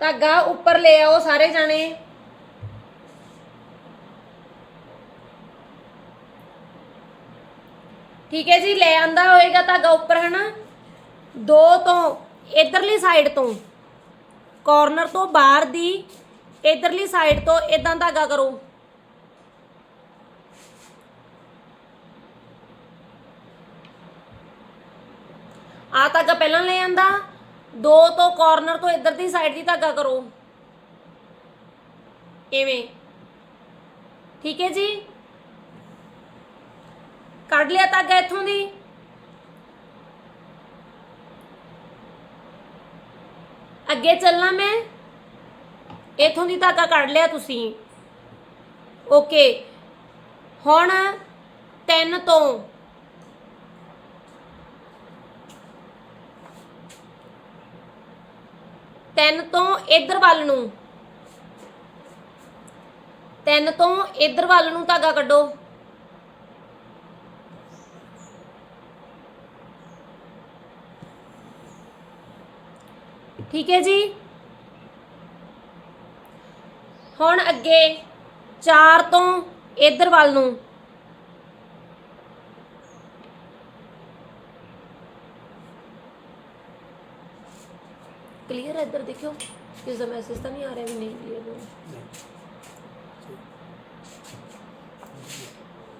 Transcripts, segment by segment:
ਧਾਗਾ ਉੱਪਰ ਲੈ ਆਓ ਸਾਰੇ ਜਾਣੇ। ਠੀਕ ਹੈ ਜੀ, ਲੈ ਆਂਦਾ ਹੋਏਗਾ ਧਾਗਾ ਉੱਪਰ, ਹਨਾ? ਦੋ ਤੋਂ, ਇਧਰਲੀ ਸਾਈਡ ਤੋਂ ਕਾਰਨਰ ਤੋਂ ਬਾਹਰ ਦੀ, ਇਧਰਲੀ ਸਾਈਡ ਤੋਂ ਇਦਾਂ ਧਾਗਾ ਕਰੋ। ਆ ਧਾਗਾ ਪਹਿਲਾਂ ਲੈ ਆਂਦਾ। ਦੋ ਤੋਂ ਕਾਰਨਰ ਤੋਂ ਇੱਧਰ ਦੀ ਸਾਈਡ ਦੀ ਧਾਗਾ ਕਰੋ। ਐਵੇਂ ਠੀਕ ਹੈ ਜੀ? ਕੱਢ ਲਿਆ ਧਾਗਾ ਇੱਥੋਂ ਦੀ। ਅੱਗੇ ਚੱਲਣਾ ਮੈਂ। ਇੱਥੋਂ ਦੀ ਧਾਗਾ ਕੱਢ ਲਿਆ ਤੁਸੀਂ। ਓਕੇ ਹੁਣ ਤਿੰਨ ਤੋਂ ਤਿੰਨ ਤੋਂ ਇਧਰ ਵੱਲ ਨੂੰ। ਤਿੰਨ ਤੋਂ ਇਧਰ ਵੱਲ ਨੂੰ ਧਾਗਾ ਕੱਢੋ। ਠੀਕ ਹੈ ਜੀ? ਹੁਣ ਅੱਗੇ 4 ਤੋਂ ਇਧਰ ਵੱਲ ਨੂੰ। ਕਲੀਅਰ ਹੈ ਇੱਧਰ ਦੇਖਿਓ, ਕਿਸ ਦਾ ਮੈਸੇਜ ਤਾਂ ਨਹੀਂ ਆ ਰਿਹਾ ਵੀ ਨਹੀਂ ਕਲੀਅਰ ਹੋ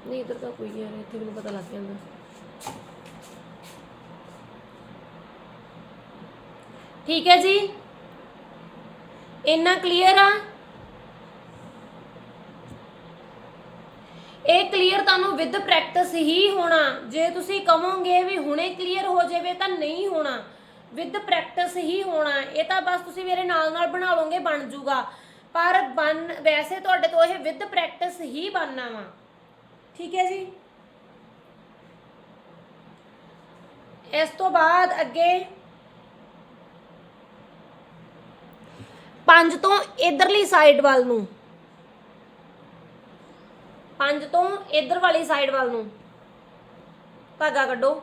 ਨਹੀਂ, ਇੱਧਰ ਤਾਂ ਕੋਈ ਨਹੀਂ ਆ ਰਿਹਾ, ਇੱਥੇ ਮੈਨੂੰ ਪਤਾ ਲੱਗ ਜਾਂਦਾ। ਠੀਕ ਹੈ ਜੀ? ਇੰਨਾ ਕਲੀਅਰ ਆ? ਇਹ ਕਲੀਅਰ ਤੁਹਾਨੂੰ ਵਿਦ ਪ੍ਰੈਕਟਿਸ ਹੀ ਹੋਣਾ। ਜੇ ਤੁਸੀਂ ਕਹੋਗੇ ਵੀ ਹੁਣੇ ਕਲੀਅਰ ਹੋ ਜਾਵੇ ਤਾਂ ਨਹੀਂ ਹੋਣਾ। ਵਿਦ ਪ੍ਰੈਕਟਿਸ ਹੀ ਹੋਣਾ ਇਹ ਤਾਂ ਬਸ ਤੁਸੀਂ ਮੇਰੇ ਨਾਲ ਨਾਲ ਬਣਾ ਲਓਗੇ, ਬਣ ਜੂਗਾ। ਪਰ ਬਣ, ਵੈਸੇ ਤੁਹਾਡੇ ਤੋਂ ਇਹ ਵਿਦ ਪ੍ਰੈਕਟਿਸ ਹੀ ਬਣਨਾ ਵਾ। ਠੀਕ ਹੈ ਜੀ? ਇਸ ਤੋਂ ਬਾਅਦ ਅੱਗੇ ਪੰਜ ਤੋਂ ਇਧਰਲੀ ਸਾਈਡ ਵੱਲ ਨੂੰ। ਪੰਜ ਤੋਂ ਇਧਰ ਵਾਲੀ ਸਾਈਡ ਵੱਲ ਨੂੰ। ਧਾਗਾ ਕੱਢੋ।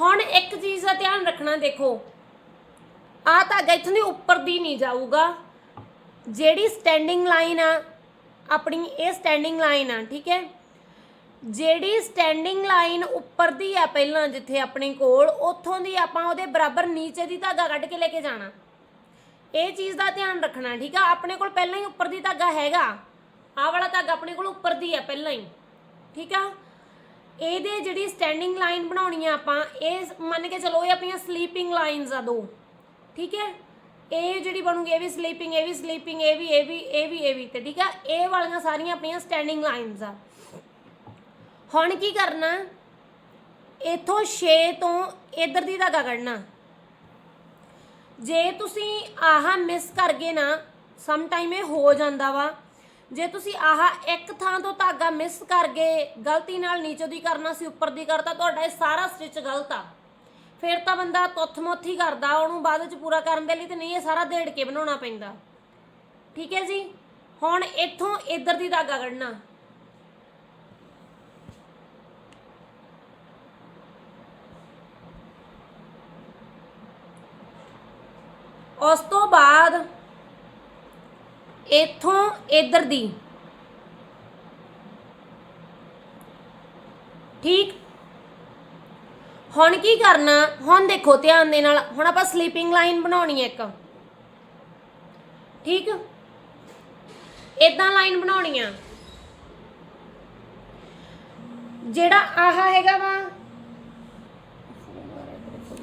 ਹੁਣ ਇੱਕ ਚੀਜ਼ ਦਾ ਧਿਆਨ ਰੱਖਣਾ ਦੇਖੋ। ਆ ਧਾਗਾ ਇੱਥੋਂ ਦੀ ਉੱਪਰ ਦੀ ਨਹੀਂ ਜਾਊਗਾ। ਜਿਹੜੀ ਸਟੈਂਡਿੰਗ ਲਾਈਨ ਆ, ਆਪਣੀ ਇਹ ਸਟੈਂਡਿੰਗ ਲਾਈਨ ਆ, ਠੀਕ ਹੈ? ਜਿਹੜੀ ਸਟੈਂਡਿੰਗ ਲਾਈਨ ਉੱਪਰ ਦੀ ਆ ਪਹਿਲਾਂ ਜਿੱਥੇ ਆਪਣੇ ਕੋਲ, ਉੱਥੋਂ ਦੀ ਆਪਾਂ ਉਹਦੇ ਬਰਾਬਰ ਨੀਚੇ ਦੀ ਧਾਗਾ ਕੱਢ ਕੇ ਲੈ ਕੇ ਜਾਣਾ। ਇਹ ਚੀਜ਼ ਦਾ ਧਿਆਨ ਰੱਖਣਾ, ਠੀਕ ਆ? ਆਪਣੇ ਕੋਲ ਪਹਿਲਾਂ ਹੀ ਉੱਪਰ ਦੀ ਧਾਗਾ ਹੈਗਾ। ਆਹ ਵਾਲਾ ਧਾਗਾ ਆਪਣੇ ਕੋਲ ਉੱਪਰ ਦੀ ਆ, ਪਹਿਲਾਂ ਹੀ। ਠੀਕ ਆ? ਇਹਦੇ ਜਿਹੜੀ ਸਟੈਂਡਿੰਗ ਲਾਈਨ ਬਣਾਉਣੀ ਆ ਆਪਾਂ, ਇਹ ਮੰਨ ਕੇ ਚਲੋ ਇਹ ਆਪਣੀਆਂ ਸਲੀਪਿੰਗ ਲਾਈਨਸ ਆ ਦੋ। ਠੀਕ ਹੈ? ਇਹ ਜਿਹੜੀ ਬਣੂਗੀ, ਇਹ ਵੀ ਸਲੀਪਿੰਗ ਇਹ ਵੀ ਸਲੀਪਿੰਗ ਇਹ ਵੀ ਇਹ ਵੀ ਇਹ ਵੀ ਇਹ ਵੀ ਤੇ ਠੀਕ ਆ? ਇਹ ਵਾਲੀਆਂ ਸਾਰੀਆਂ ਆਪਣੀਆਂ ਸਟੈਂਡਿੰਗ ਲਾਈਨਸ ਆ। ਹੁਣ ਕੀ ਕਰਨਾ? ਇਥੋਂ 6 ਤੋਂ ਇਧਰ ਦੀ ਧਾਗਾ ਕੱਢਣਾ। ਜੇ ਤੁਸੀਂ ਆਹ ਮਿਸ ਕਰ ਗਏ ਨਾ ਸਮ ਟਾਈਮ ਇਹ ਹੋ ਜਾਂਦਾ ਵਾ। ਜੇ ਤੁਸੀਂ ਆਹ ਇੱਕ ਥਾਂ ਤੋਂ ਧਾਗਾ ਮਿਸ ਕਰ ਗਏ, ਗਲਤੀ ਨਾਲ ਨੀਚੋਂ ਦੀ ਕਰਨਾ ਸੀ, ਉੱਪਰ ਦੀ ਕਰਤਾ, ਤੁਹਾਡਾ ਇਹ ਸਾਰਾ ਸਟਿਚ ਗਲਤ ਆ। ਫਿਰ ਤਾਂ ਬੰਦਾ ਤੁੱਥ ਹੀ ਕਰਦਾ, ਉਹਨੂੰ ਬਾਅਦ ਵਿੱਚ ਪੂਰਾ ਕਰਨ ਦੇ ਲਈ ਤੇ ਨਹੀਂ, ਇਹ ਸਾਰਾ ਦੇੜ ਕੇ ਬਣਾਉਣਾ ਪੈਂਦਾ। ਠੀਕ ਹੈ ਜੀ? ਹੁਣ ਇੱਥੋਂ ਇੱਧਰ ਦੀ ਧਾਗਾ ਕੱਢਣਾ। ਉਸ ਤੋਂ ਬਾਅਦ ਇੱਥੋਂ ਇੱਧਰ ਦੀ। ਠੀਕ? ਹੁਣ ਕੀ ਕਰਨਾ? ਹੁਣ ਦੇਖੋ ਧਿਆਨ ਦੇ ਨਾਲ। ਹੁਣ ਆਪਾਂ ਸਲੀਪਿੰਗ ਲਾਈਨ ਬਣਾਉਣੀ ਹੈ ਇੱਕ। ਠੀਕ? ਇਦਾਂ ਲਾਈਨ ਬਣਾਉਣੀ ਆ। ਜਿਹੜਾ ਆਹ ਹੈਗਾ ਵਾ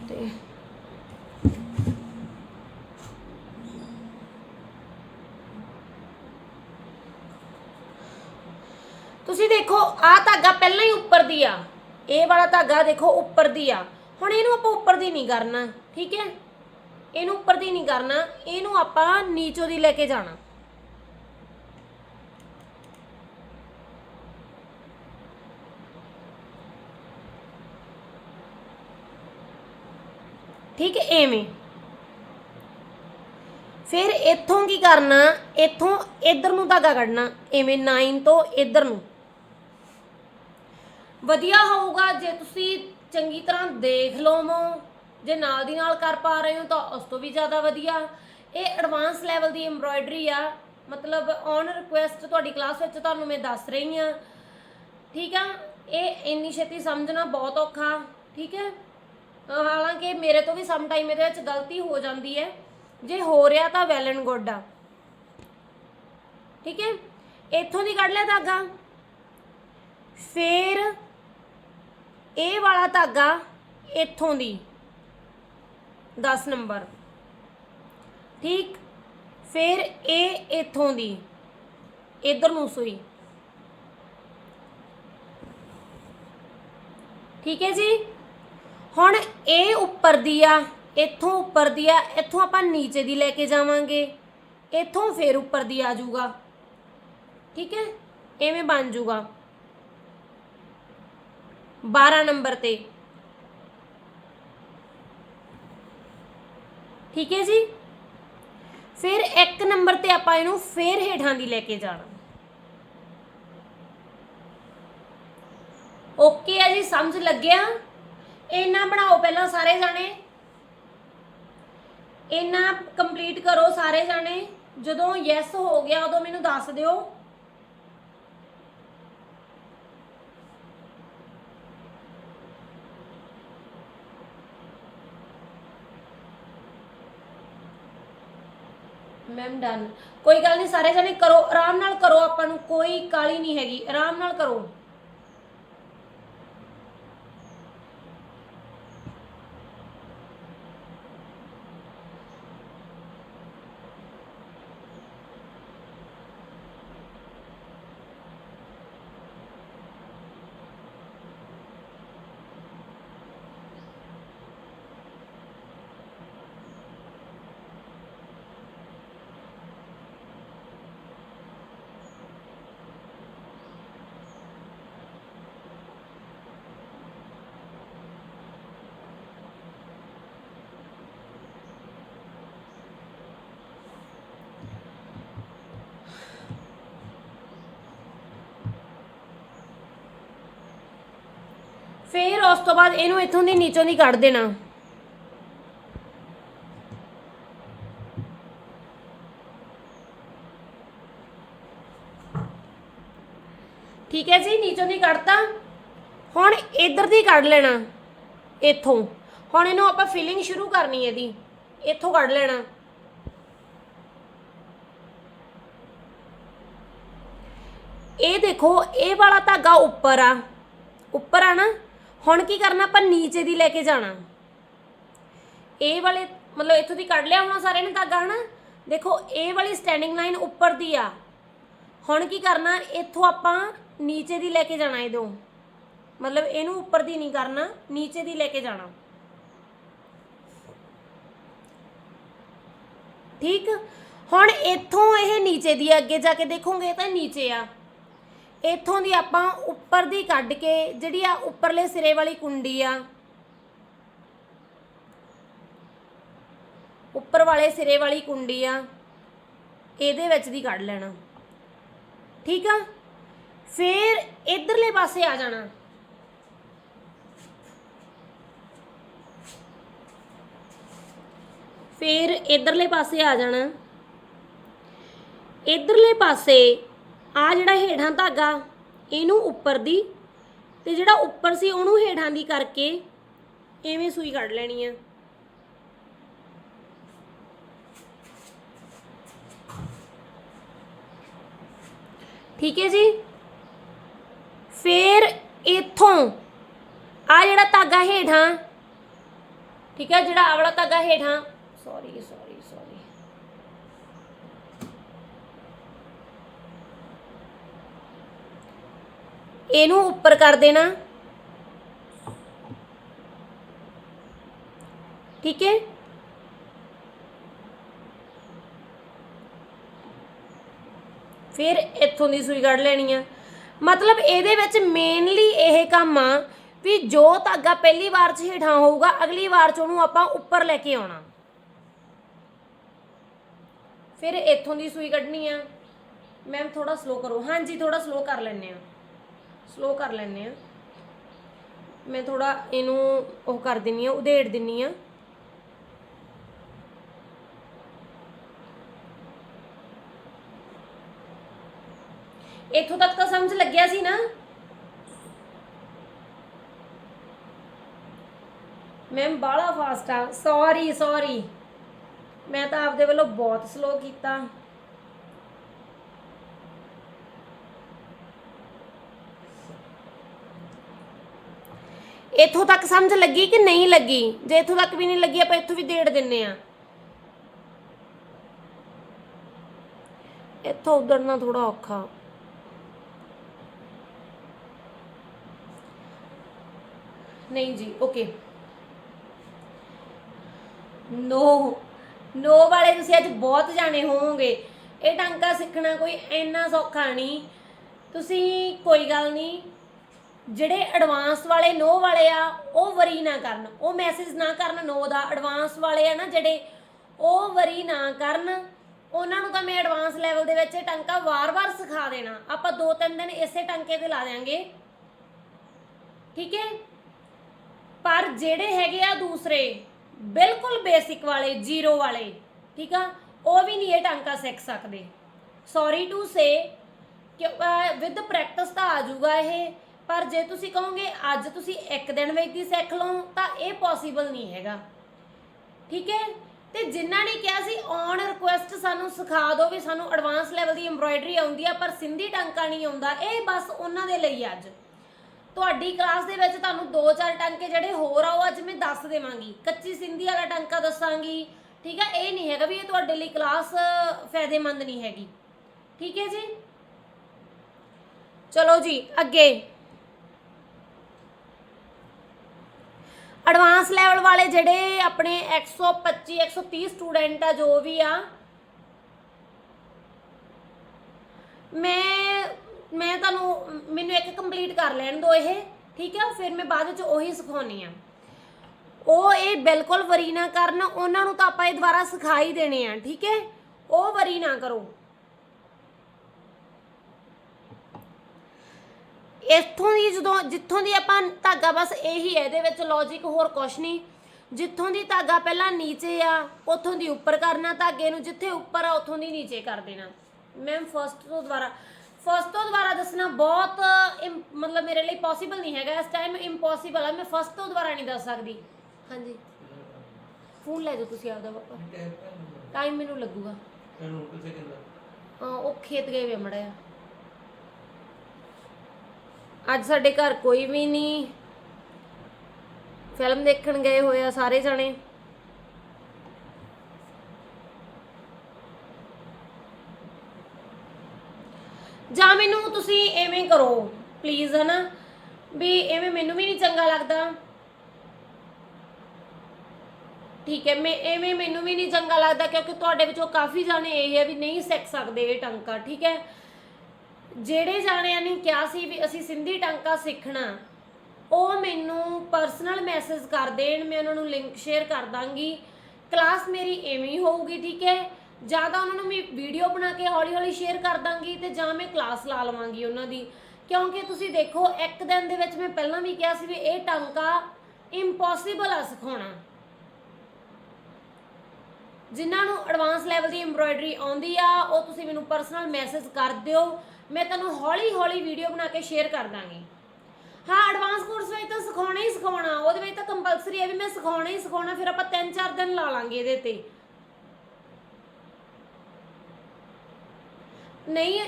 ਤੇ ਤੁਸੀਂ ਆਹ ਧਾਗਾ ਪਹਿਲਾਂ ਹੀ ਉੱਪਰ ਦੀ ਆ। ਇਹ ਵਾਲਾ ਧਾਗਾ ਦੇਖੋ ਉੱਪਰ ਦੀ ਆ। ਹੁਣ ਇਹਨੂੰ ਆਪਾਂ ਉੱਪਰ ਦੀ ਨਹੀਂ ਕਰਨਾ, ਠੀਕ ਹੈ? ਇਹਨੂੰ ਉੱਪਰ ਦੀ ਨਹੀਂ ਕਰਨਾ, ਇਹਨੂੰ ਆਪਾਂ ਨੀਚੋ ਦੀ ਲੈ ਕੇ ਜਾਣਾ। ਠੀਕ ਹੈ, ਐਵੇਂ। ਫਿਰ ਇੱਥੋਂ ਕੀ ਕਰਨਾ? ਇੱਥੋਂ ਇਧਰ ਨੂੰ ਧਾਗਾ ਕੱਢਣਾ, ਐਵੇਂ 9 ਤੋਂ ਇੱਧਰ ਨੂੰ। ਵਧੀਆ ਹੋਊਗਾ, ਜੇ ਤੁਸੀਂ ਚੰਗੀ ਤਰ੍ਹਾਂ ਦੇਖ ਲਵੋ ਜੇ ਨਾਲ ਦੀ ਨਾਲ ਕਰ ਪਾ ਰਹੇ ਹੋ ਤਾਂ ਉਸ ਤੋਂ ਵੀ ਜ਼ਿਆਦਾ ਵਧੀਆ। ਇਹ ਐਡਵਾਂਸ ਲੈਵਲ ਦੀ ਐਮਬ੍ਰੋਇਡਰੀ ਆ। ਮਤਲਬ ਔਨ ਰਿਕੁਐਸਟ ਤੁਹਾਡੀ ਕਲਾਸ ਵਿੱਚ ਤੁਹਾਨੂੰ ਮੈਂ ਦੱਸ ਰਹੀ ਆ ਠੀਕ ਆ? ਇਹ ਇੰਨੀ ਛੇਤੀ ਸਮਝਣਾ ਬਹੁਤ ਔਖਾ, ਠੀਕ ਹੈ? ਹਾਲਾਂਕਿ ਮੇਰੇ ਤੋਂ ਵੀ ਸਮ ਟਾਈਮ ਇਹਦੇ ਵਿੱਚ ਗਲਤੀ ਹੋ ਜਾਂਦੀ ਹੈ। ਜੇ ਹੋ ਰਿਹਾ ਤਾਂ ਵੈਲ ਐਂਡ ਗੁੱਡ ਆ। ਠੀਕ ਹੈ? ਇੱਥੋਂ ਦੀ ਕੱਢ ਲਿਆ ਧਾਗਾ। ਫਿਰ ਇਹ ਵਾਲਾ ਧਾਗਾ ਇੱਥੋਂ ਦੀ। 10 ਨੰਬਰ। ਠੀਕ, ਫਿਰ ਇਹ ਇੱਥੋਂ ਦੀ। ਇਧਰ ਨੂੰ ਸੂਈ। ਠੀਕ ਹੈ ਜੀ? ਹੁਣ ਇਹ ਉੱਪਰ ਦੀ ਆ, ਇੱਥੋਂ ਉੱਪਰ ਦੀ ਆ, ਇੱਥੋਂ ਆਪਾਂ ਨੀਚੇ ਦੀ ਲੈ ਕੇ ਜਾਵਾਂਗੇ। ਇੱਥੋਂ ਫੇਰ ਉੱਪਰ ਦੀ ਆ ਜਾਊਗਾ। ਠੀਕ ਹੈ? ਐਵੇਂ ਬਣ ਜਾਊਗਾ। 12 ਨੰਬਰ ਤੇ। ਠੀਕ ਹੈ ਜੀ? ਫਿਰ 1 ਨੰਬਰ ਤੇ ਆਪਾਂ ਇਹਨੂੰ ਫੇਰ ਹੇਠਾਂ ਦੀ ਲੈ ਕੇ ਜਾਣਾ। ਓਕੇ ਆ ਜੀ, ਸਮਝ ਲੱਗਿਆ ਇੰਨਾ ਬਣਾਓ ਪਹਿਲਾਂ ਸਾਰੇ ਜਾਣੇ। ਇਹਨਾਂ ਕੰਪਲੀਟ ਕਰੋ ਸਾਰੇ ਜਾਣੇ। ਜਦੋਂ ਯੈਸ ਹੋ ਗਿਆ, ਉਦੋਂ ਮੈਨੂੰ ਦੱਸ ਦਿਓ। ਮੈਮ ਡਨ ਕੋਈ ਗੱਲ ਨਹੀਂ, ਸਾਰੇ ਜਾਣੇ ਕਰੋ, ਆਰਾਮ ਨਾਲ ਕਰੋ ਆਪਾਂ ਨੂੰ, ਕੋਈ ਕਾਲੀ ਨਹੀਂ ਹੈਗੀ, ਆਰਾਮ ਨਾਲ ਕਰੋ। ਫਿਰ ਉਸ ਤੋਂ ਬਾਅਦ ਇਹਨੂੰ ਇੱਥੋਂ ਦੀ ਨੀਚੋਂ ਦੀ ਕੱਢ ਦੇਣਾ। ਠੀਕ ਹੈ ਜੀ, ਨੀਚੋਂ ਦੀ ਕੱਢਤਾ। ਹੁਣ ਇੱਧਰ ਦੀ ਕੱਢ ਲੈਣਾ, ਇੱਥੋਂ। ਹੁਣ ਇਹਨੂੰ ਆਪਾਂ ਫਿਲਿੰਗ ਸ਼ੁਰੂ ਕਰਨੀ ਹੈ ਇਹਦੀ। ਇੱਥੋਂ ਕੱਢ ਲੈਣਾ। ਇਹ ਦੇਖੋ, ਇਹ ਵਾਲਾ ਧਾਗਾ ਉੱਪਰ ਆ। ਉੱਪਰ ਆ ਨਾ। ਹੁਣ ਕੀ ਕਰਨਾ ਆਪਾਂ ਨੀਚੇ ਦੀ ਲੈ ਕੇ ਜਾਣਾ। ਇਹ ਵਾਲੇ ਮਤਲਬ ਇੱਥੋਂ ਦੀ ਕੱਢ ਲਿਆ ਹੋਣਾ ਸਾਰੇ ਨੇ ਧਾਗਾ ਹਨਾ? ਦੇਖੋ ਇਹ ਵਾਲੀ ਸਟੈਂਡਿੰਗ ਲਾਈਨ ਉੱਪਰ ਦੀ ਆ। ਹੁਣ ਕੀ ਕਰਨਾ ਇੱਥੋਂ ਆਪਾਂ ਨੀਚੇ ਦੀ ਲੈ ਕੇ ਜਾਣਾ ਇਹਦੋਂ ਮਤਲਬ ਇਹਨੂੰ ਉੱਪਰ ਦੀ ਨਹੀਂ ਕਰਨਾ ਨੀਚੇ ਦੀ ਲੈ ਕੇ ਜਾਣਾ। ਠੀਕ? ਹੁਣ ਇੱਥੋਂ ਇਹ ਨੀਚੇ ਦੀ ਆ, ਅੱਗੇ ਜਾ ਕੇ ਦੇਖੋਗੇ ਤਾਂ ਨੀਚੇ ਆ। ਇੱਥੋਂ ਦੀ ਆਪਾਂ ਉੱਪਰ ਦੀ ਕੱਢ ਕੇ ਜਿਹੜੀ ਆ ਉੱਪਰਲੇ ਸਿਰੇ ਵਾਲੀ ਕੁੰਡੀ ਆ, ਉੱਪਰ ਵਾਲੇ ਸਿਰੇ ਵਾਲੀ ਕੁੰਡੀ ਆ, ਇਹਦੇ ਵਿੱਚ ਦੀ ਕੱਢ ਲੈਣਾ। ਠੀਕ ਆ? ਫਿਰ ਇਧਰਲੇ ਪਾਸੇ ਆ ਜਾਣਾ। ਫਿਰ ਇਧਰਲੇ ਪਾਸੇ ਆ ਜਾਣਾ। ਇਧਰਲੇ ਪਾਸੇ ਆ ਜਿਹੜਾ ਹੇਠਾਂ ਧਾਗਾ ਇਹਨੂੰ ਉੱਪਰ ਦੀ ਤੇ ਜਿਹੜਾ ਉੱਪਰ ਸੀ ਉਹਨੂੰ ਹੇਠਾਂ ਦੀ ਕਰਕੇ ਐਵੇਂ ਸੂਈ ਕੱਢ ਲੈਣੀ ਆ। ਠੀਕ ਹੈ ਜੀ? ਫਿਰ ਇੱਥੋਂ ਆ ਜਿਹੜਾ ਧਾਗਾ ਹੇਠਾਂ, ਠੀਕ ਹੈ, ਜਿਹੜਾ ਆਵਲਾ ਧਾਗਾ ਹੇਠਾਂ ਸੌਰੀ ਸੌਰੀ ਸੌਰੀ ਇਹਨੂੰ ਉੱਪਰ ਕਰ ਦੇਣਾ। ਠੀਕ ਹੈ? ਫਿਰ ਇੱਥੋਂ ਦੀ ਸੂਈ ਕੱਢ ਲੈਣੀ ਆ। ਮਤਲਬ ਇਹਦੇ ਵਿੱਚ ਮੇਨਲੀ ਇਹ ਕੰਮ ਆ ਵੀ ਜੋ ਧਾਗਾ ਪਹਿਲੀ ਵਾਰ 'ਚ ਹੇਠਾਂ ਹੋਊਗਾ, ਅਗਲੀ ਵਾਰ 'ਚ ਉਹਨੂੰ ਆਪਾਂ ਉੱਪਰ ਲੈ ਕੇ ਆਉਣਾ। ਫਿਰ ਇੱਥੋਂ ਦੀ ਸੂਈ ਕੱਢਣੀ ਆ। ਮੈਮ ਥੋੜਾ ਸਲੋ ਕਰੋ। ਹਾਂਜੀ ਥੋੜਾ ਸਲੋ ਕਰ ਲੈਣੇ ਆ। ਸਲੋ ਕਰ ਲੈਂਦੇ ਆ ਮੈਂ ਥੋੜਾ ਇਹਨੂੰ ਉਹ ਕਰ ਦਿੰਨੀ ਆ ਉਧੇੜ ਦਿੰਨੀ ਆ ਇੱਥੋਂ ਤੱਕ ਤਾਂ ਸਮਝ ਲੱਗਿਆ ਸੀ ਨਾ? ਮੈਮ ਬਾਲਾ ਫਾਸਟ ਆ। ਸੌਰੀ ਸੌਰੀ ਮੈਂ ਤਾਂ ਆਪਦੇ ਵੱਲੋਂ ਬਹੁਤ ਸਲੋ ਕੀਤਾ। ਇੱਥੋਂ ਤੱਕ ਸਮਝ ਲੱਗੀ ਕਿ ਨਹੀਂ ਲੱਗੀ? ਜੇ ਇੱਥੋਂ ਤੱਕ ਵੀ ਨਹੀਂ ਲੱਗੀ, ਆਪਾਂ ਇੱਥੋਂ ਵੀ ਦੇੜ ਦਿੰਨੇ ਆ। ਇੱਥੋਂ ਉਧਰਨਾ ਥੋੜਾ ਔਖਾ। ਨਹੀਂ ਜੀ, ਓਕੇ। ਨੋ ਨੋ ਵਾਲੇ ਤੁਸੀਂ ਅੱਜ ਬਹੁਤ ਜਾਣੇ ਹੋਵੋਗੇ। ਇਹ ਟਾਂਕਾ ਸਿੱਖਣਾ ਕੋਈ ਇੰਨਾ ਸੌਖਾ ਨਹੀਂ। ਤੁਸੀਂ ਕੋਈ ਗੱਲ ਨਹੀਂ ਜਿਹੜੇ ਐਡਵਾਂਸ ਵਾਲੇ ਨੋ ਵਾਲੇ ਆ, ਉਹ ਵਰੀ ਨਾ ਕਰਨ। ਉਹ ਮੈਸੇਜ ਨਾ ਕਰਨ ਨੋ ਦਾ। ਐਡਵਾਂਸ ਵਾਲੇ ਆ ਨਾ ਜਿਹੜੇ, ਉਹ ਵਰੀ ਨਾ ਕਰਨ। ਉਹਨਾਂ ਨੂੰ ਤਾਂ ਮੈਂ ਐਡਵਾਂਸ ਲੈਵਲ ਦੇ ਵਿੱਚ ਇਹ ਟਾਂਕਾ ਵਾਰ-ਵਾਰ ਸਿਖਾ ਦੇਣਾ। ਆਪਾਂ ਦੋ ਤਿੰਨ ਦਿਨ ਇਸੇ ਟਾਂਕੇ ਤੇ ਲਾ ਦਿਆਂਗੇ। ਠੀਕ ਹੈ? ਪਰ ਜਿਹੜੇ ਹੈਗੇ ਆ ਦੂਸਰੇ, ਬਿਲਕੁਲ ਬੇਸਿਕ ਵਾਲੇ ਜ਼ੀਰੋ ਵਾਲੇ, ਠੀਕ ਆ? ਉਹ ਵੀ ਨਹੀਂ ਇਹ ਟਾਂਕਾ ਸਿੱਖ ਸਕਦੇ। ਸੌਰੀ ਟੂ ਸੇ ਕਿ ਵਿਦ ਪ੍ਰੈਕਟਿਸ ਤਾਂ ਆ ਜਾਊਗਾ ਇਹ। ਪਰ ਜੇ ਤੁਸੀਂ ਕਹੋਗੇ ਅੱਜ ਤੁਸੀਂ ਇੱਕ ਦਿਨ ਵਿੱਚ ਹੀ ਸਿੱਖ ਲਓ, ਤਾਂ ਇਹ ਪੋਸੀਬਲ ਨਹੀਂ ਹੈਗਾ। ਠੀਕ ਹੈ? ਤੇ ਜਿਨ੍ਹਾਂ ਨੇ ਕਿਹਾ ਸੀ ਔਨ ਰਿਕੁਐਸਟ ਸਾਨੂੰ ਸਿਖਾ ਦਿਓ ਵੀ ਸਾਨੂੰ ਐਡਵਾਂਸ ਲੈਵਲ ਦੀ ਐਮਬ੍ਰਾਇਡਰੀ ਆਉਂਦੀ ਆ, ਪਰ ਸਿੰਧੀ ਟਾਂਕਾ ਨਹੀਂ ਆਉਂਦਾ। ਇਹ ਬਸ ਉਹਨਾਂ ਦੇ ਲਈ ਆ ਅੱਜ। ਤੁਹਾਡੀ ਕਲਾਸ ਦੇ ਵਿੱਚ ਤੁਹਾਨੂੰ ਦੋ ਚਾਰ ਟਾਂਕੇ ਜਿਹੜੇ ਹੋਰ ਆ ਉਹ ਅੱਜ ਮੈਂ ਦੱਸ ਦੇਵਾਂਗੀ। ਕੱਚੀ ਸਿੰਧੀ ਵਾਲਾ ਟਾਂਕਾ ਦੱਸਾਂਗੀ। ਠੀਕ ਹੈ ਇਹ ਨਹੀਂ ਹੈਗਾ ਵੀ ਇਹ ਤੁਹਾਡੇ ਲਈ ਕਲਾਸ ਫਾਇਦੇਮੰਦ ਨਹੀਂ ਹੈਗੀ। ਠੀਕ ਹੈ ਜੀ? ਚਲੋ ਜੀ, ਅੱਗੇ। ਐਡਵਾਂਸ ਲੈਵਲ ਵਾਲੇ ਜਿਹੜੇ ਆਪਣੇ 125 130 ਸਟੂਡੈਂਟ ਆ, ਜੋ ਵੀ ਆ। ਮੈਂ ਮੈਂ ਤੁਹਾਨੂੰ, ਮੈਨੂੰ ਇੱਕ ਕੰਪਲੀਟ ਕਰ ਲੈਣ ਦਿਓ ਇਹ, ਠੀਕ ਹੈ ਫਿਰ ਮੈਂ ਬਾਅਦ ਵਿੱਚ ਉਹੀ ਸਿਖਾਉਣੀ ਆ। ਉਹ ਇਹ ਬਿਲਕੁਲ ਵਰੀ ਨਾ ਕਰਨ, ਉਹਨਾਂ ਨੂੰ ਤਾਂ ਆਪਾਂ ਇਹ ਦੁਬਾਰਾ ਸਿਖਾ ਹੀ ਦੇਣੇ ਆ, ਠੀਕ ਹੈ? ਉਹ ਵਰੀ ਨਾ ਕਰੋ। ਇੱਥੋਂ ਦੀ ਜਦੋਂ ਜਿੱਥੋਂ ਦੀ ਆਪਾਂ ਧਾਗਾ ਬਸ ਇਹੀ ਹੈ ਇਹਦੇ ਵਿੱਚ ਲੌਜੀਕ ਹੋਰ ਕੁਛ ਨਹੀਂ ਜਿੱਥੋਂ ਦੀ ਧਾਗਾ ਪਹਿਲਾਂ ਨੀਚੇ ਆ ਉੱਥੋਂ ਦੀ ਉੱਪਰ ਕਰਨਾ ਧਾਗੇ ਨੂੰ ਜਿੱਥੇ ਉੱਪਰ ਆ ਉੱਥੋਂ ਦੀ ਨੀਚੇ ਕਰ ਦੇਣਾ। ਮੈਮ ਫਸਟ ਤੋਂ ਦੁਬਾਰਾ ਫਸਟ ਤੋਂ ਦੁਬਾਰਾ ਦੱਸਣਾ ਬਹੁਤ ਮਤਲਬ ਮੇਰੇ ਲਈ ਪੋਸੀਬਲ ਨਹੀਂ ਹੈਗਾ ਇਸ ਟਾਈਮ ਇੰਪੋਸੀਬਲ ਆ ਮੈਂ ਫਸਟ ਤੋਂ ਦੁਬਾਰਾ ਨਹੀਂ ਦੱਸ ਸਕਦੀ। ਹਾਂਜੀ। ਫੋਨ ਲੈ ਜਾਓ ਤੁਸੀਂ ਆਪਦਾ ਪਾਪਾ। ਟਾਈਮ ਮੈਨੂੰ ਲੱਗੂਗਾ। ਉਹ ਖੇਤ ਗਏ ਵੇ ਮੜਿਆ ਅੱਜ ਸਾਡੇ ਘਰ ਕੋਈ ਵੀ ਨਹੀਂ। ਫਿਲਮ ਦੇਖਣ ਗਏ ਹੋਏ ਆ ਸਾਰੇ ਜਣੇ। ਜਾਂ ਮੈਨੂੰ ਤੁਸੀਂ ਐਵੇਂ ਕਰੋ ਪਲੀਜ਼ ਹਨਾ? ਵੀ ਐਵੇਂ ਮੈਨੂੰ ਵੀ ਨਹੀਂ ਚੰਗਾ ਲੱਗਦਾ। ਠੀਕ ਹੈ, ਮੈਂ ਐਵੇਂ ਮੈਨੂੰ ਵੀ ਨਹੀਂ ਚੰਗਾ ਲੱਗਦਾ ਕਿਉਂਕਿ ਤੁਹਾਡੇ ਵਿੱਚੋਂ ਕਾਫੀ ਜਾਣੇ ਇਹ ਹੈ ਵੀ ਨਹੀਂ ਸਿੱਖ ਸਕਦੇ ਇਹ ਟੰਕਾ, ਠੀਕ ਹੈ? ਜਿਹੜੇ ਜਾਣਿਆਂ ਨੇ ਕਿਹਾ ਸੀ ਵੀ ਅਸੀਂ ਸਿੰਧੀ ਟਾਂਕਾ ਸਿੱਖਣਾ, ਉਹ ਮੈਨੂੰ ਪਰਸਨਲ ਮੈਸੇਜ ਕਰ ਦੇਣ, ਮੈਂ ਉਹਨਾਂ ਨੂੰ ਲਿੰਕ ਸ਼ੇਅਰ ਕਰ ਦਾਂਗੀ। ਕਲਾਸ ਮੇਰੀ ਐਵੇਂ ਹੀ ਹੋਊਗੀ, ਠੀਕ ਹੈ? ਜਾਂ ਤਾਂ ਉਹਨਾਂ ਨੂੰ ਮੈਂ ਵੀਡੀਓ ਬਣਾ ਕੇ ਹੌਲੀ ਹੌਲੀ ਸ਼ੇਅਰ ਕਰ ਦਾਂਗੀ ਤੇ ਜਾਂ ਮੈਂ ਕਲਾਸ ਲਾ ਲਵਾਂਗੀ ਉਹਨਾਂ ਦੀ। ਕਿਉਂਕਿ ਤੁਸੀਂ ਦੇਖੋ, ਇੱਕ ਦਿਨ ਦੇ ਵਿੱਚ ਮੈਂ ਪਹਿਲਾਂ ਵੀ ਕਿਹਾ ਸੀ ਵੀ ਇਹ ਟਾਂਕਾ ਇੰਪੋਸੀਬਲ ਆ ਸਿਖਾਉਣਾ। ਜਿਨ੍ਹਾਂ ਨੂੰ ਐਡਵਾਂਸ ਲੈਵਲ ਦੀ ਐਮਬ੍ਰੋਇਡਰੀ ਆਉਂਦੀ ਆ, ਉਹ ਤੁਸੀਂ ਮੈਨੂੰ ਪਰਸਨਲ ਮੈਸੇਜ ਕਰ ਦਿਓ। ਮੈਂ ਤੁਹਾਨੂੰ ਹੌਲੀ ਹੌਲੀ ਵੀਡੀਓ ਬਣਾ ਕੇ ਸ਼ੇਅਰ ਕਰ ਦਾਂਗੀ। ਹਾਂ ਐਡਵਾਂਸ ਕੋਰਸ ਵਿੱਚ ਤਾਂ ਸਿਖਾਉਣਾ ਹੀ ਸਿਖਾਉਣਾ, ਉਹਦੇ ਵਿੱਚ ਤਾਂ ਕੰਪਲਸਰੀ ਹੈ ਵੀ ਮੈਂ ਸਿਖਾਉਣਾ ਹੀ ਸਿਖਾਉਣਾ, ਫਿਰ ਆਪਾਂ 3-4 ਦਿਨ ਲਾ ਲਾਂਗੇ ਇਹਦੇ ਤੇ। ਨਹੀਂ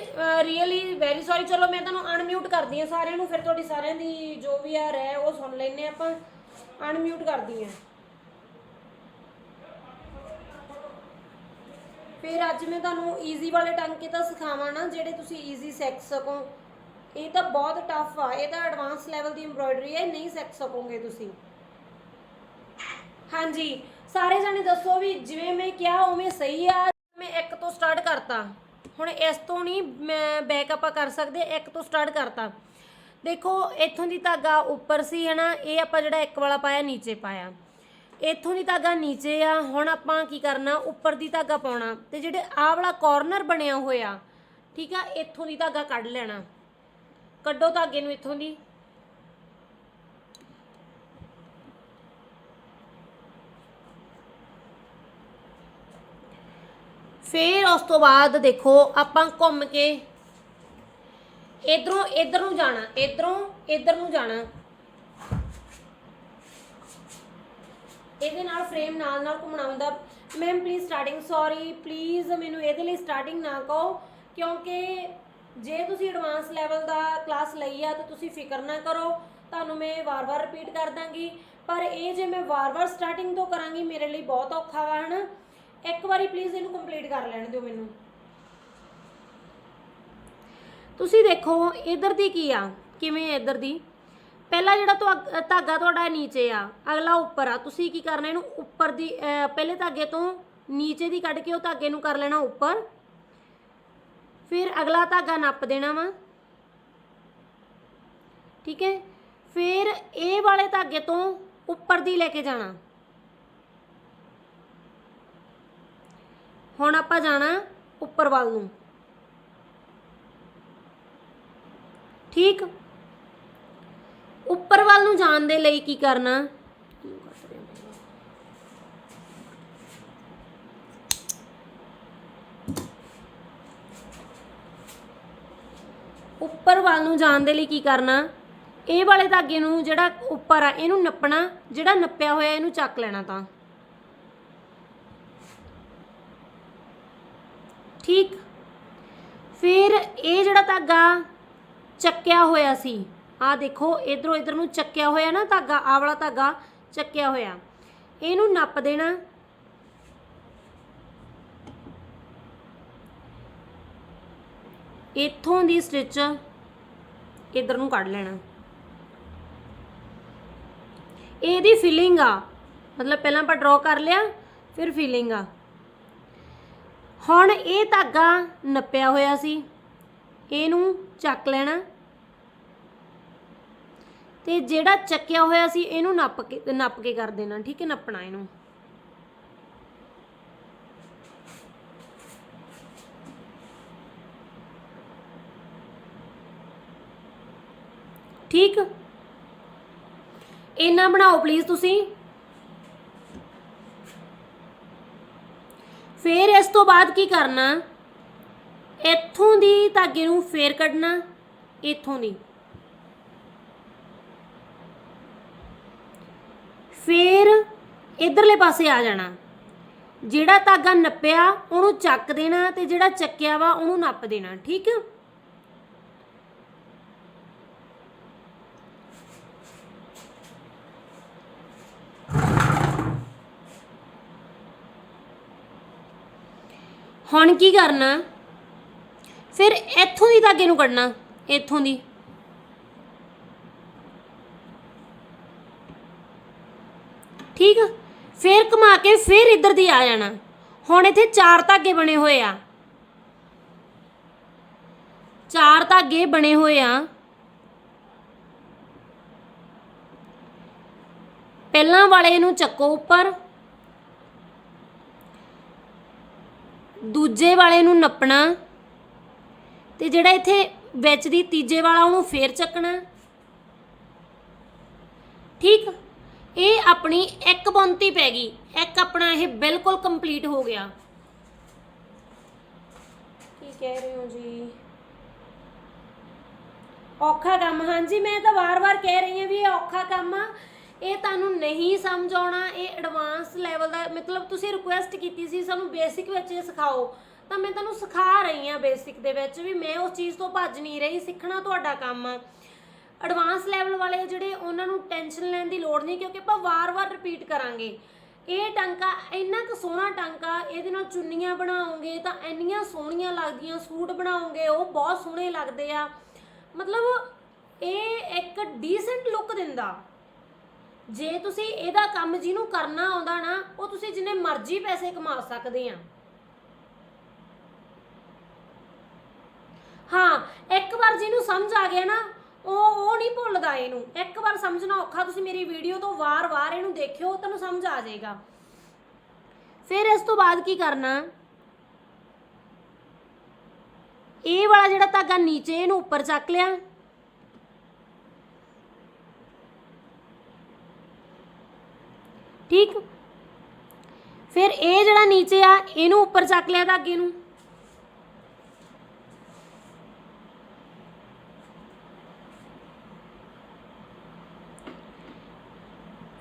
ਰੀਅਲੀ ਵੈਰੀ ਸੌਰੀ ਚਲੋ ਮੈਂ ਤੁਹਾਨੂੰ ਅਨਮਿਊਟ ਕਰਦੀ ਹਾਂ ਸਾਰਿਆਂ ਨੂੰ, ਫਿਰ ਤੁਹਾਡੀ ਸਾਰਿਆਂ ਦੀ ਜੋ ਵੀ ਆ, ਰਹਿ, ਉਹ ਸੁਣ ਲੈਨੇ ਆਪਾਂ। ਅਨਮਿਊਟ ਕਰਦੀ ਹਾਂ। ਫਿਰ ਅੱਜ ਮੈਂ ਤੁਹਾਨੂੰ ਈਜ਼ੀ ਵਾਲੇ ਟਾਂਕੇ ਤਾਂ ਸਿਖਾਵਾਂ ਨਾ, ਜਿਹੜੇ ਤੁਸੀਂ ਈਜ਼ੀ ਸਿੱਖ ਸਕੋ। ਇਹ ਤਾਂ ਬਹੁਤ ਟਫ ਆ, ਇਹ ਤਾਂ ਐਡਵਾਂਸ ਲੈਵਲ ਦੀ ਐਮਬ੍ਰੋਇਡਰੀ ਹੈ, ਨਹੀਂ ਸਿੱਖ ਸਕੋਗੇ ਤੁਸੀਂ। ਹਾਂਜੀ, ਸਾਰੇ ਜਾਣੇ ਦੱਸੋ ਵੀ ਜਿਵੇਂ ਮੈਂ ਕਿਹਾ, ਉਵੇਂ ਸਹੀ ਆ, ਮੈਂ ਇੱਕ ਤੋਂ ਸਟਾਰਟ ਕਰਤਾ। ਹੁਣ ਇਸ ਤੋਂ ਨਹੀਂ ਮੈਂ ਬੈਕ ਆਪਾਂ ਕਰ ਸਕਦੇ, ਇੱਕ ਤੋਂ ਸਟਾਰਟ ਕਰਤਾ। ਦੇਖੋ, ਇੱਥੋਂ ਦੀ ਧਾਗਾ ਉੱਪਰ ਸੀ, ਹਨਾ, ਇਹ ਆਪਾਂ ਜਿਹੜਾ ਇੱਕ ਵਾਲਾ ਪਾਇਆ, ਨੀਚੇ ਪਾਇਆ। ਇੱਥੋਂ ਦੀ ਧਾਗਾ ਨੀਚੇ ਆ, ਹੁਣ ਆਪਾਂ ਕੀ ਕਰਨਾ, ਉੱਪਰ ਦੀ ਧਾਗਾ ਪਾਉਣਾ। ਤੇ ਜਿਹੜੇ ਆਹ ਵਾਲਾ ਕਾਰਨਰ ਬਣਿਆ ਹੋਇਆ, ਠੀਕ ਆ, ਇੱਥੋਂ ਦੀ ਧਾਗਾ ਕੱਢ ਲੈਣਾ। ਕੱਢੋ ਧਾਗੇ ਨੂੰ ਇੱਥੋਂ ਦੀ। ਫਿਰ ਉਸ ਤੋਂ ਬਾਅਦ ਦੇਖੋ, ਆਪਾਂ ਘੁੰਮ ਕੇ ਇਧਰੋਂ, ਇਧਰ ਨੂੰ ਜਾਣਾ, ਇਧਰੋਂ, ਇਧਰ ਨੂੰ ਜਾਣਾ। ਇਹਦੇ ਨਾਲ ਫਰੇਮ ਨਾਲ ਨਾਲ ਘੁੰਮਣਾ ਹੁੰਦਾ। Ma'am please starting sorry please ਮੈਨੂੰ ਇਹਦੇ ਲਈ ਸਟਾਰਟਿੰਗ ਨਾ ਕਹੋ, ਕਿਉਂਕਿ ਜੇ ਤੁਸੀਂ ਐਡਵਾਂਸ ਲੈਵਲ ਦਾ ਕਲਾਸ ਲਈ ਆ, ਤਾਂ ਤੁਸੀਂ ਫਿਕਰ ਨਾ ਕਰੋ, ਤੁਹਾਨੂੰ ਮੈਂ ਵਾਰ-ਵਾਰ ਰਿਪੀਟ ਕਰ ਦਾਂਗੀ। ਪਰ ਇਹ ਜੇ ਮੈਂ ਵਾਰ-ਵਾਰ ਸਟਾਰਟਿੰਗ ਤੋਂ ਕਰਾਂਗੀ, ਮੇਰੇ ਲਈ ਬਹੁਤ ਔਖਾ ਵਾ, ਹਨ? ਇੱਕ ਵਾਰੀ ਪਲੀਜ਼ ਇਹਨੂੰ ਕੰਪਲੀਟ ਕਰ ਲੈਣ ਦਿਓ ਮੈਨੂੰ। ਤੁਸੀਂ ਦੇਖੋ, ਇਧਰ ਦੀ ਕੀ ਆ? ਕਿਵੇਂ ਇਧਰ ਦੀ? ਪਹਿਲਾ ਜਿਹੜਾ ਤੁਹਾ- ਧਾਗਾ ਤੁਹਾਡਾ ਨੀਚੇ ਆ ਅਗਲਾ ਉੱਪਰ ਆ। ਤੁਸੀਂ ਕੀ ਕਰਨਾ ਇਹਨੂੰ ਉੱਪਰ ਦੀ ਅਹ, ਪਹਿਲੇ ਧਾਗੇ ਤੋਂ ਨੀਚੇ ਦੀ ਕੱਢ ਕੇ ਉਹ ਧਾਗੇ ਨੂੰ ਕਰ ਲੈਣਾ ਉੱਪਰ। ਫਿਰ ਅਗਲਾ ਧਾਗਾ ਨੱਪ ਦੇਣਾ ਵਾ। ਠੀਕ ਹੈ? ਫਿਰ ਇਹ ਵਾਲੇ ਧਾਗੇ ਤੋਂ ਉੱਪਰ ਦੀ ਲੈ ਕੇ ਜਾਣਾ। ਹੁਣ ਆਪਾਂ ਜਾਣਾ ਉੱਪਰ ਵੱਲ ਨੂੰ। ਠੀਕ? ਉੱਪਰ ਵੱਲ ਨੂੰ ਜਾਣ ਦੇ ਲਈ ਕੀ ਕਰਨਾ? ਉੱਪਰ ਵੱਲ ਨੂੰ ਜਾਣ ਦੇ ਲਈ ਕੀ ਕਰਨਾ? ਇਹ ਵਾਲੇ ਧਾਗੇ ਨੂੰ ਜਿਹੜਾ ਉੱਪਰ ਆ, ਇਹਨੂੰ ਨੱਪਣਾ, ਜਿਹੜਾ ਨੱਪਿਆ ਹੋਇਆ ਇਹਨੂੰ ਚੱਕ ਲੈਣਾ ਤਾਂ। ਠੀਕ? ਫਿਰ ਇਹ ਜਿਹੜਾ ਧਾਗਾ ਚੱਕਿਆ ਹੋਇਆ ਸੀ ਆ ਦੇਖੋ, ਇਧਰੋਂ ਇਧਰ ਨੂੰ ਚੱਕਿਆ ਹੋਇਆ ਨਾ ਧਾਗਾ ਆ ਵਾਲਾ ਧਾਗਾ ਚੱਕਿਆ ਹੋਇਆ। ਇਹਨੂੰ ਨੱਪ ਦੇਣਾ। ਇੱਥੋਂ ਦੀ ਸਟਿਚ ਇਧਰ ਨੂੰ ਕੱਢ ਲੈਣਾ। ਇਹਦੀ ਫਿਲਿੰਗ ਆ। ਮਤਲਬ ਪਹਿਲਾਂ ਆਪਾਂ ਡਰਾ ਕਰ ਲਿਆ, ਫਿਰ ਫਿਲਿੰਗ ਆ। ਹੁਣ ਇਹ ਧਾਗਾ ਨੱਪਿਆ ਹੋਇਆ ਸੀ। ਇਹਨੂੰ ਚੱਕ ਲੈਣਾ। ਤੇ ਜਿਹੜਾ ਚੱਕਿਆ ਹੋਇਆ ਸੀ, ਇਹਨੂੰ ਨੱਪ ਕੇ ਨੱਪ ਕੇ ਕਰ ਦੇਣਾ, ਠੀਕ ਹੈ, ਨੱਪਣਾ ਇਹਨੂੰ। ਠੀਕ? ਇੰਨਾ ਬਣਾਓ ਪਲੀਜ਼ ਤੁਸੀਂ। ਫੇਰ ਇਸ ਤੋਂ ਬਾਅਦ ਕੀ ਕਰਨਾ? ਇੱਥੋਂ ਦੀ ਧਾਗੇ ਨੂੰ ਫੇਰ ਕੱਢਣਾ, ਇੱਥੋਂ ਦੀ। ਫਿਰ ਇਧਰਲੇ ਪਾਸੇ ਆ ਜਾਣਾ। ਜਿਹੜਾ ਧਾਗਾ ਨੱਪਿਆ, ਉਹਨੂੰ ਚੱਕ ਦੇਣਾ ਤੇ ਜਿਹੜਾ ਚੱਕਿਆ ਵਾ, ਉਹਨੂੰ ਨੱਪ ਦੇਣਾ, ਠੀਕ ਹੈ ਹੁਣ ਕੀ ਕਰਨਾ? ਫਿਰ ਇੱਥੋਂ ਦੀ ਧਾਗੇ ਨੂੰ ਕੱਢਣਾ, ਇੱਥੋਂ ਦੀ। ਠੀਕ ਆ? ਫਿਰ ਘੁਮਾ ਕੇ ਫਿਰ ਇੱਧਰ ਦੀ ਆ ਜਾਣਾ। ਹੁਣ ਇੱਥੇ ਚਾਰ ਧਾਗੇ ਬਣੇ ਹੋਏ ਆ। ਚਾਰ ਧਾਗੇ ਬਣੇ ਹੋਏ ਆ। ਪਹਿਲਾਂ ਵਾਲੇ ਨੂੰ ਚੱਕੋ ਉੱਪਰ। ਦੂਜੇ ਵਾਲੇ ਨੂੰ ਨੱਪਣਾ। ਤੇ ਜਿਹੜਾ ਇੱਥੇ ਵਿੱਚ ਦੀ ਤੀਜੇ ਵਾਲਾ ਉਹਨੂੰ ਫੇਰ ਚੱਕਣਾ। ਠੀਕ ਇਹ ਆਪਣੀ ਇੱਕ ਬੁਣਤੀ ਪੈ ਗਈ। ਇੱਕ ਆਪਣਾ ਇਹ ਬਿਲਕੁਲ ਕੰਪਲੀਟ ਹੋ ਗਿਆ। ਕੀ ਕਹਿ ਰਹੇ ਹੋ ਜੀ? ਔਖਾ ਕੰਮ, ਹਾਂਜੀ, ਮੈਂ ਤਾਂ ਵਾਰ-ਵਾਰ ਕਹਿ ਰਹੀ ਹਾਂ ਵੀ ਇਹ ਔਖਾ ਕੰਮ ਆ। ਇਹ ਤੁਹਾਨੂੰ ਨਹੀਂ ਸਮਝ ਆਉਣਾ, ਇਹ ਐਡਵਾਂਸ ਲੈਵਲ ਦਾ, ਮਤਲਬ ਤੁਸੀਂ ਰਿਕੁਐਸਟ ਕੀਤੀ ਸੀ, ਸਾਨੂੰ ਬੇਸਿਕ ਵਿੱਚ ਇਹ ਸਿਖਾਓ। ਤਾਂ ਮੈਂ ਤੁਹਾਨੂੰ ਸਿਖਾ ਰਹੀ ਹਾਂ ਬੇਸਿਕ ਦੇ ਵਿੱਚ ਵੀ ਮੈਂ ਉਸ ਚੀਜ਼ ਤੋਂ ਭੱਜ ਨਹੀਂ ਰਹੀ, ਸਿੱਖਣਾ ਤੁਹਾਡਾ ਕੰਮ ਆ। ਐਡਵਾਂਸ ਲੈਵਲ ਵਾਲੇ ਜਿਹੜੇ ਉਹਨਾਂ ਨੂੰ ਟੈਨਸ਼ਨ ਲੈਣ ਦੀ ਲੋੜ ਨਹੀਂ, ਕਿਉਂਕਿ ਆਪਾਂ ਵਾਰ-ਵਾਰ ਰਿਪੀਟ ਕਰਾਂਗੇ। ਇਹ ਟਾਂਕਾ, ਇੰਨਾ ਕੁ ਸੋਹਣਾ ਟਾਂਕਾ, ਇਹਦੇ ਨਾਲ ਚੁੰਨੀਆਂ ਬਣਾਓਗੇ ਤਾਂ ਇੰਨੀਆਂ ਸੋਹਣੀਆਂ ਲੱਗਦੀਆਂ, ਸੂਟ ਬਣਾਓਗੇ, ਉਹ ਬਹੁਤ ਸੋਹਣੇ ਲੱਗਦੇ ਆ। ਮਤਲਬ ਇਹ ਇੱਕ ਡੀਸੈਂਟ ਲੁੱਕ ਦਿੰਦਾ। ਜੇ ਤੁਸੀਂ ਇਹਦਾ ਕੰਮ ਜਿਹਨੂੰ ਕਰਨਾ ਆਉਂਦਾ ਨਾ, ਉਹ ਤੁਸੀਂ ਜਿੰਨੇ ਮਰਜ਼ੀ ਪੈਸੇ ਕਮਾ ਸਕਦੇ ਆ। ਹਾਂ, ਇੱਕ ਵਾਰ ਜਿਹਨੂੰ ਸਮਝ ਆ ਗਿਆ ਨਾ ਉਹ ਉਹ ਨਹੀਂ ਭੁੱਲਦਾ ਇਹਨੂੰ। ਇੱਕ ਵਾਰ ਸਮਝਣਾ ਔਖਾ, ਤੁਸੀਂ ਮੇਰੀ ਵੀਡੀਓ ਤੋਂ ਵਾਰ-ਵਾਰ ਇਹਨੂੰ ਦੇਖਿਓ ਤੁਹਾਨੂੰ ਸਮਝ ਆ ਜਾਏਗਾ। ਫਿਰ ਇਸ ਤੋਂ ਬਾਅਦ ਕੀ ਕਰਨਾ? ਇਹ ਵਾਲਾ ਜਿਹੜਾ ਧਾਗਾ ਨੀਚੇ ਇਹਨੂੰ ਉੱਪਰ ਚੱਕ ਲਿਆ। ਠੀਕ? ਫਿਰ ਇਹ ਜਿਹੜਾ ਨੀਚੇ ਆ, ਇਹਨੂੰ ਉੱਪਰ ਚੱਕ ਲਿਆ ਧਾਗੇ ਨੂੰ।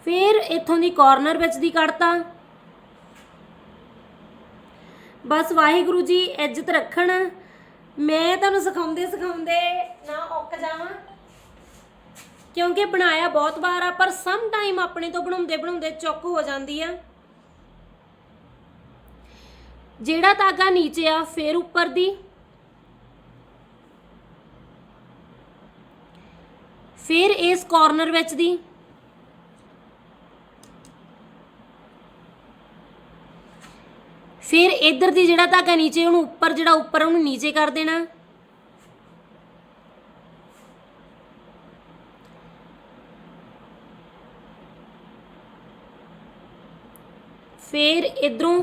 ਫਿਰ ਇੱਥੋਂ ਦੀ ਕਾਰਨਰ ਵਿੱਚ ਦੀ ਕੱਢਤਾ। ਬਸ ਵਾਹਿਗੁਰੂ ਜੀ, ਇੱਜ਼ਤ ਰੱਖਣ। ਮੈਂ ਤੁਹਾਨੂੰ ਸਿਖਾਉਂਦੇ ਸਿਖਾਉਂਦੇ ਨਾ ਉੱਕ ਜਾਵਾਂ। ਕਿਉਂਕਿ ਬਣਾਇਆ ਬਹੁਤ ਵਾਰ ਆ, ਪਰ ਸਮ ਟਾਈਮ ਆਪਣੇ ਤੋਂ ਬਣਾਉਂਦੇ ਬਣਾਉਂਦੇ ਚੁੱਕ ਹੋ ਜਾਂਦੀ ਆ। ਜਿਹੜਾ ਧਾਗਾ ਨੀਚੇ ਆ, ਫਿਰ ਉੱਪਰ ਦੀ। ਫਿਰ ਇਸ ਕਾਰਨਰ ਵਿੱਚ ਦੀ। ਫਿਰ ਇੱਧਰ ਦੀ ਜਿਹੜਾ ਧਾਗਾ ਨੀਚੇ, ਉਹਨੂੰ ਉੱਪਰ ਜਿਹੜਾ ਉੱਪਰ, ਉਹਨੂੰ ਨੀਚੇ ਕਰ ਦੇਣਾ। ਫਿਰ ਇਧਰੋਂ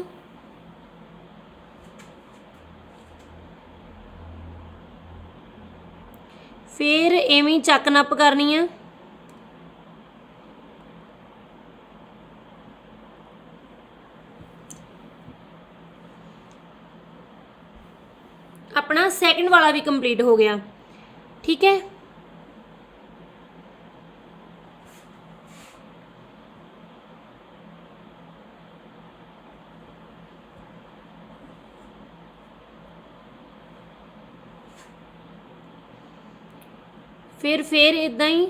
ਫਿਰ ਐਵੇਂ ਚੱਕ ਨੱਪ ਕਰਨੀ ਆ ਆਪਣਾ ਸੈਕਿੰਡ ਵਾਲਾ ਵੀ ਕੰਪਲੀਟ ਹੋ ਗਿਆ। ਠੀਕ ਹੈ? ਫਿਰ ਫੇਰ ਇਦਾਂ ਹੀ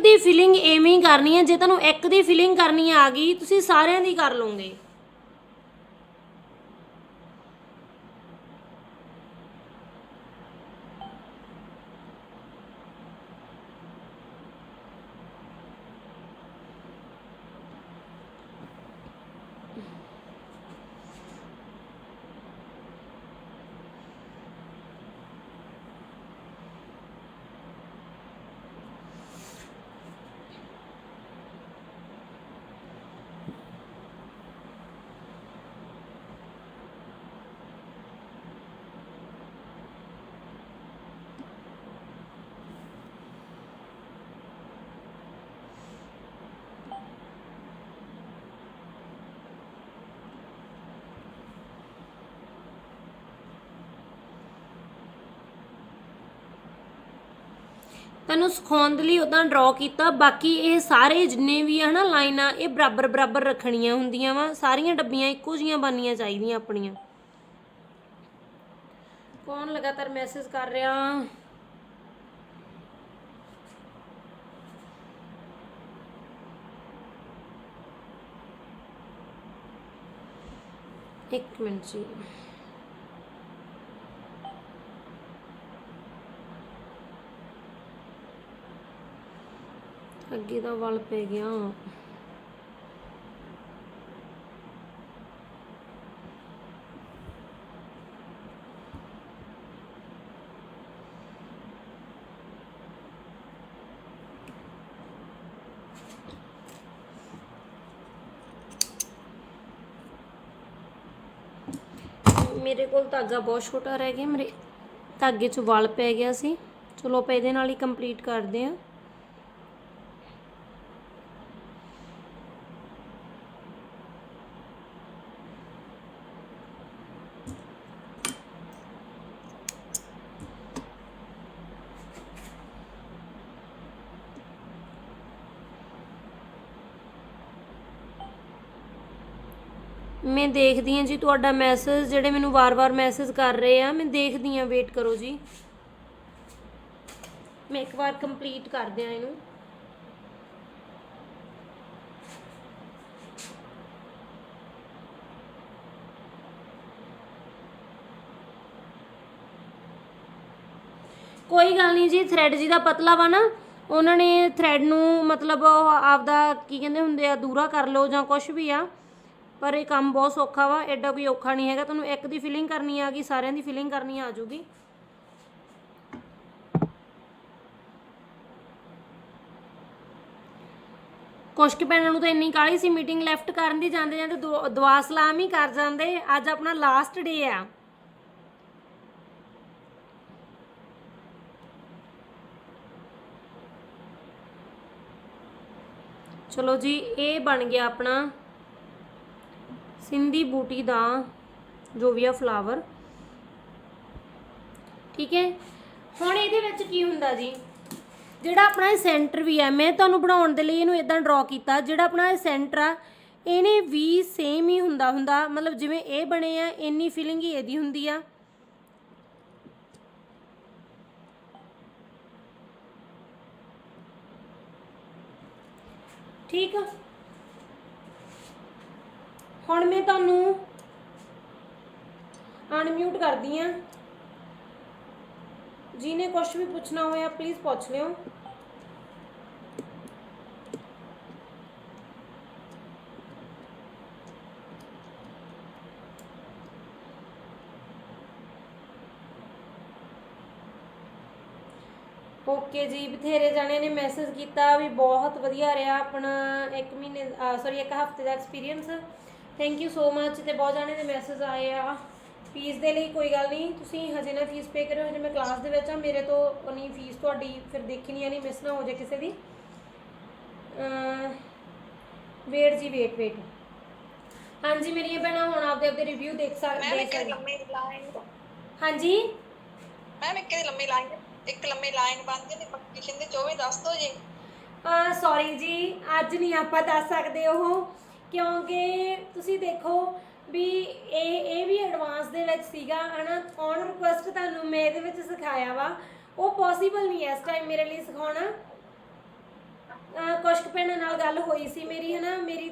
ਦੀ ਫੀਲਿੰਗ ਐਵੇਂ ਹੀ ਕਰਨੀ ਹੈ, ਜੇ ਤੁਹਾਨੂੰ ਇੱਕ ਦੀ ਫੀਲਿੰਗ ਕਰਨੀ ਆ ਗਈ, ਤੁਸੀਂ ਸਾਰਿਆਂ ਦੀ ਕਰ ਲਓਗੇ। ਤੁਹਾਨੂੰ ਸਿਖਾਉਣ ਦੇ ਲਈ ਉਦਾਂ ਡਰਾ ਕੀਤਾ, ਬਾਕੀ ਇਹ ਸਾਰੇ ਜਿੰਨੇ ਵੀ ਆ ਨਾ ਲਾਈਨਾਂ, ਇਹ ਬਰਾਬਰ ਬਰਾਬਰ ਰੱਖਣੀਆਂ ਹੁੰਦੀਆਂ ਵਾ। ਸਾਰੀਆਂ ਡੱਬੀਆਂ ਇੱਕੋ ਜੀਆਂ ਬਣਨੀਆਂ ਚਾਹੀਦੀਆਂ ਆਪਣੀਆਂ। ਕੌਣ ਲਗਾਤਾਰ ਮੈਸੇਜ ਕਰ ਰਿਹਾ? ਇੱਕ ਮਿੰਟ ਜੀ। ਅੱਗੇ ਦਾ ਵਲ ਪੈ ਗਿਆ। ਮੇਰੇ ਕੋਲ ਧਾਗਾ ਬਹੁਤ ਛੋਟਾ ਰਹਿ ਗਿਆ। ਮੇਰੇ ਧਾਗੇ 'ਚ ਵਲ ਪੈ ਗਿਆ ਸੀ। ਚਲੋ ਆਪਾਂ ਇਹਦੇ ਨਾਲ ਹੀ ਕੰਪਲੀਟ ਕਰਦੇ ਹਾਂ ਮੈਂ ਦੇਖਦੀ ਹਾਂ ਜੀ ਤੁਹਾਡਾ ਮੈਸੇਜ ਜਿਹੜੇ ਮੈਨੂੰ ਵਾਰ-ਵਾਰ ਮੈਸੇਜ ਕਰ ਰਹੇ ਆ, ਮੈਂ ਦੇਖਦੀ ਹਾਂ ਵੇਟ ਕਰੋ ਜੀ। ਮੈਂ ਇੱਕ ਵਾਰ ਕੰਪਲੀਟ ਕਰ ਦਿਆਂ ਇਹਨੂੰ। ਕੋਈ ਗੱਲ ਨਹੀਂ ਜੀ ਥ੍ਰੈਡ ਜੀ ਦਾ ਪਤਲਾ ਵਾ ਨਾ, ਉਹਨਾਂ ਨੇ ਥ੍ਰੈਡ ਨੂੰ ਮਤਲਬ ਆਪਦਾ, ਕੀ ਕਹਿੰਦੇ ਹੁੰਦੇ ਆ ਦੂਰਾ ਕਰ ਲਓ ਜਾਂ ਕੁਝ ਵੀ ਆ। ਪਰ ਇਹ ਕੰਮ ਬਹੁਤ ਸੌਖਾ ਵਾ, ਐਡਾ ਕੋਈ ਔਖਾ ਨਹੀਂ ਹੈਗਾ। ਤੁਹਾਨੂੰ ਇੱਕ ਦੀ ਫਿਲਿੰਗ ਕਰਨੀ ਆ ਗਈ, ਸਾਰਿਆਂ ਦੀ ਫਿਲਿੰਗ ਕਰਨੀ ਆ ਜੂਗੀ ਕੁਛ ਕੁ ਭੈਣਾਂ ਨੂੰ ਤਾਂ ਇੰਨੀ ਕਾਹਲੀ ਸੀ ਮੀਟਿੰਗ ਲੈਫਟ ਕਰਨ ਦੀ, ਜਾਂਦੇ ਜਾਂਦੇ ਦੁਆ ਸਲਾਮ ਹੀ ਕਰ ਜਾਂਦੇ। ਅੱਜ ਆਪਣਾ ਲਾਸਟ ਡੇ ਆ। ਚਲੋ ਜੀ, ਇਹ ਬਣ ਗਿਆ ਆਪਣਾ ਸਿੰਧੀ ਬੂਟੀ ਦਾ ਜੋ ਫਲਾਵਰ। ਠੀਕ ਹੈ? ਹੁਣ ਇਹਦੇ ਵਿੱਚ ਕੀ ਹੁੰਦਾ ਜੀ? ਜਿਹੜਾ ਆਪਣਾ ਸੈਂਟਰ ਵੀ ਹੈ, ਮੈਂ ਤੁਹਾਨੂੰ ਬਣਾਉਣ ਦੇ ਲਈ ਇਹਨੂੰ ਇਦਾਂ ਡਰਾ ਕੀਤਾ, ਜਿਹੜਾ ਆਪਣਾ ਸੈਂਟਰ ਆ, ਇਹਨੇ ਵੀ ਸੇਮ ਹੀ ਹੁੰਦਾ ਹੁੰਦਾ, ਮਤਲਬ ਜਿਵੇਂ ਇਹ ਬਣੇ ਆ, ਇੰਨੀ ਫੀਲਿੰਗ ਹੀ ਇਹਦੀ ਹੁੰਦੀ ਆ। ਠੀਕ ਆ? ਹੁਣ ਮੈਂ ਤੁਹਾਨੂੰ ਅਨਮਿਊਟ ਕਰਦੀ ਆ। ਜਿਹਨੇ ਕੁਝ ਵੀ ਪੁੱਛਣਾ ਹੋਇਆ ਪਲੀਜ਼ ਪੁੱਛ ਲਿਓ। ਓਕੇ ਜੀ, ਬਥੇਰੇ ਜਾਣੇ ਨੇ ਮੈਸੇਜ ਕੀਤਾ ਵੀ ਬਹੁਤ ਵਧੀਆ ਰਿਹਾ ਆਪਣਾ 1 ਮਹੀਨੇ ਸੌਰੀ ਇੱਕ ਹਫ਼ਤੇ ਦਾ experience thank you so much ਤੇ ਬਹੁਤ ਜਾਣੇ ਦੇ ਮੈਸੇਜ ਆਏ ਆ। ਫੀਸ ਦੇ ਲਈ ਕੋਈ ਗੱਲ ਨਹੀਂ। ਤੁਸੀਂ ਹਜੇ ਨਾ ਫੀਸ ਪੇ ਕਰਿਓ। ਹਜੇ ਮੈਂ ਕਲਾਸ ਦੇ ਵਿੱਚ ਆ। ਮੇਰੇ ਤੋਂ ਨਹੀਂ ਫੀਸ ਤੁਹਾਡੀ ਫਿਰ ਦੇਖਣੀ ਆ ਨਹੀਂ। ਮਿਸ ਨਾ ਹੋ ਜਾਏ ਕਿਸੇ ਦੀ। ਵੇਟ ਜੀ ਵੇਟ ਵੇਟ ਹਾਂਜੀ ਮੇਰੀਆਂ ਭੈਣਾਂ ਹੁਣ ਆਪਦੇ ਆਪਦੇ ਰਿਵਿਊ ਦੇਖ ਸਕਦੇ ਇੱਕ ਲੰਮੀ ਲਾਈਨ ਹਾਂਜੀ? ਮੈਮ ਇੱਕ ਲੰਮੀ ਲਾਈਨ ਇੱਕ ਲੰਮੀ ਲਾਈਨ ਬੰਦ ਨੇ ਪਟੀਸ਼ਨ ਦੇ 24 ਦੱਸ ਦੋ ਜੀ। ਸੌਰੀ ਜੀ ਅੱਜ ਨਹੀਂ ਆਪਾਂ ਦੱਸ ਸਕਦੇ ਉਹ। ਕਿਉਂਕਿ ਤੁਸੀਂ ਦੇਖੋ ਵੀ ਇਹ ਇਹ ਵੀ ਐਡਵਾਂਸ ਦੇ ਵਿੱਚ ਸੀਗਾ, ਹਨਾ? ਔਨ ਰਿਕੁਐਸਟ ਤੁਹਾਨੂੰ ਮੈਂ ਇਹਦੇ ਵਿੱਚ ਸਿਖਾਇਆ ਵਾ। ਉਹ ਪੋਸੀਬਲ ਨਹੀਂ ਹੈ ਇਸ ਟਾਈਮ ਮੇਰੇ ਲਈ ਸਿਖਾਉਣਾ। ਕੁਸ਼ਕ ਕੁਛ ਭੈਣਾਂ ਨਾਲ ਗੱਲ ਹੋਈ ਸੀ ਮੇਰੀ, ਹਨਾ? ਮੇਰੀ